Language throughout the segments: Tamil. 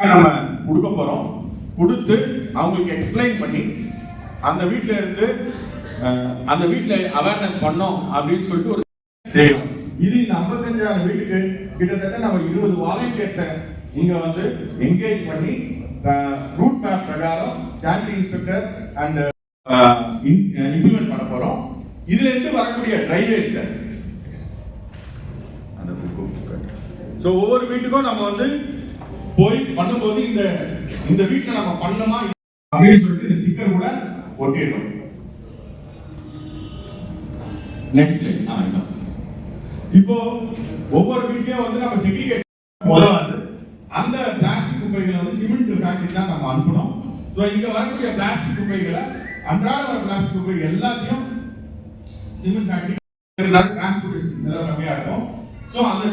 நம்ம கொடுக்க போறோம். கொடுத்து அவங்களுக்கு எக்ஸ்பிளைன் பண்ணி அந்த வீட்டில் இருந்து அந்த வீட்டில் அவேர்னஸ் பண்ணோம் அப்படின்னு சொல்லிட்டு ஒரு செய்யணும் இது இந்த 55000 வீட்டுக்கு கிட்டத்தட்ட நம்ம இருபது வாலண்டியர்ஸை இங்க வந்து என்கேஜ் பண்ணி ரூட் மேப் பிரகாரம் சானிட்டரி இன்ஸ்பெக்டர் அண்ட் இம்ப்ளிமெண்ட் பண்ண போறோம். இதுல இருந்து வரக்கூடிய டிரைவேஸ்ல அந்த ஸோ ஒவ்வொரு வீட்டுக்கும் நம்ம வந்து போய் பண்ணும்போது இந்த இந்த வீட்டில் நம்ம பண்ணோமா அப்படின்னு சொல்லிட்டு இந்த ஸ்டிக்கர் கூட ஒட்டிடுறோம் நெக்ஸ்ட் இப்போ ஒவ்வொரு வீட்லயும் வந்து நம்ம செக்ரிகேட் உதவாது அந்த பிளாஸ்டிக் குப்பைகளை வந்து சிமெண்ட் ஃபேக்டரி தான் நம்ம அனுப்பணும். ஸோ இங்க வரக்கூடிய பிளாஸ்டிக் குப்பைகளை அன்றாட வர பிளாஸ்டிக் குப்பை எல்லாத்தையும் சிமெண்ட் ஃபேக்டரி டிரான்ஸ்போர்டேஷன் செலவு கம்மியா இருக்கும். ஸோ அந்த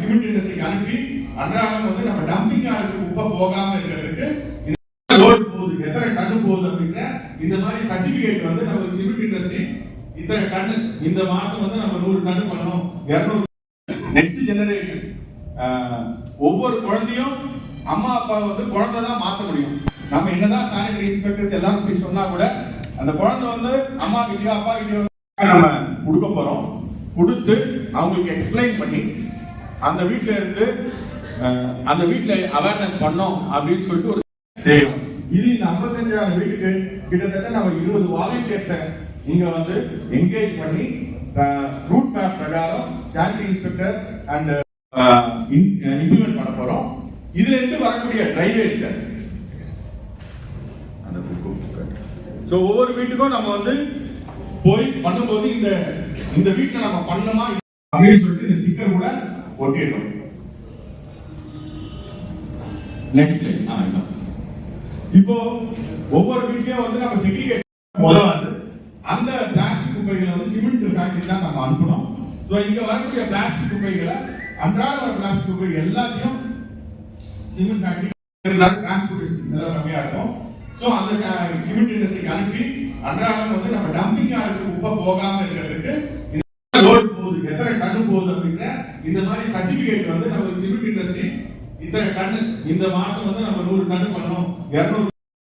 சிமெண்ட் இண்டஸ்ட்ரிக்கு அனுப்பி அன்றாடம் வந்து நம்ம டம்பிங் ஆளுக்கு குப்பை போகாம இருக்கிறதுக்கு லோடு போகுது. எத்தனை டன் போகுது அப்படின்ற இந்த மாதிரி சர்டிபிகேட் வந்து நம்ம சிமெண்ட் இண்டஸ்ட்ரி இத்தனை டன் இந்த மாசம் வந்து நம்ம நூறு டன் பண்ணணும். இரநூறு நெக்ஸ்ட் ஜெனரேஷன் ஒவ்வொரு குழந்தையும் அம்மா அப்பா வந்து குழந்தை தான் மாற்ற முடியும். நம்ம என்னதான் சானிடரி இன்ஸ்பெக்டர்ஸ் எல்லாரும் போய் சொன்னா கூட அந்த குழந்தை வந்து அம்மா கிட்டயோ அப்பா கிட்டயோ நம்ம கொடுக்க போறோம். கொடுத்து அவங்களுக்கு எக்ஸ்பிளைன் பண்ணி அந்த வீட்ல இருந்து அந்த வீட்ல அவேர்னஸ் பண்ணோம் அப்படின்னு சொல்லிட்டு ஒரு செய்யணும் இது இந்த 55000 வீட்டுக்கு கிட்டத்தட்ட நம்ம இருபது வாலண்டியர்ஸை இங்க வந்து என்கேஜ் பண்ணி ரூட் மேப் பிரகாரம் சானிட்டரி இன்ஸ்பெக்டர் அண்ட் இம்ப்ளிமெண்ட் பண்ண போறோம். இதுல இருந்து வரக்கூடிய டிரைவேஸ்ல அந்த ஸோ ஒவ்வொரு வீட்டுக்கும் நம்ம வந்து போய் பண்ணும்போது இந்த இந்த வீட்டில் நம்ம பண்ணோமா அப்படின்னு சொல்லிட்டு இந்த ஸ்டிக்கர் கூட ஒட்டிடுறோம் நெக்ஸ்ட் ஆ இப்போ ஒவ்வொரு வீட்லயும் வந்து நம்ம செக்ரிகேட் அந்த பிளாஸ்டிக் குப்பைகளை வந்து சிமெண்ட் ஃபேக்டரி தான் நம்ம அனுப்பணும். ஸோ இங்க வரக்கூடிய பிளாஸ்டிக் குப்பைகளை அன்றாட வர பிளாஸ்டிக் குப்பை எல்லாத்தையும் சிமெண்ட் ஃபேக்டரி டிரான்ஸ்போர்டேஷன் செலவு கம்மியா இருக்கும். ஸோ அந்த சிமெண்ட் இண்டஸ்ட்ரிக்கு அனுப்பி அன்றாடம் வந்து நம்ம டம்பிங் ஆளுக்கு குப்பை போகாம இருக்கிறதுக்கு லோடு போகுது எத்தனை டன் போகுது அப்படின்ற இந்த மாதிரி சர்டிபிகேட் வந்து நம்ம சிமெண்ட் இந்த டன்னு இந்த மாசம் வந்து நம்ம நூறு டன்னு பண்ணோம் இருநூறு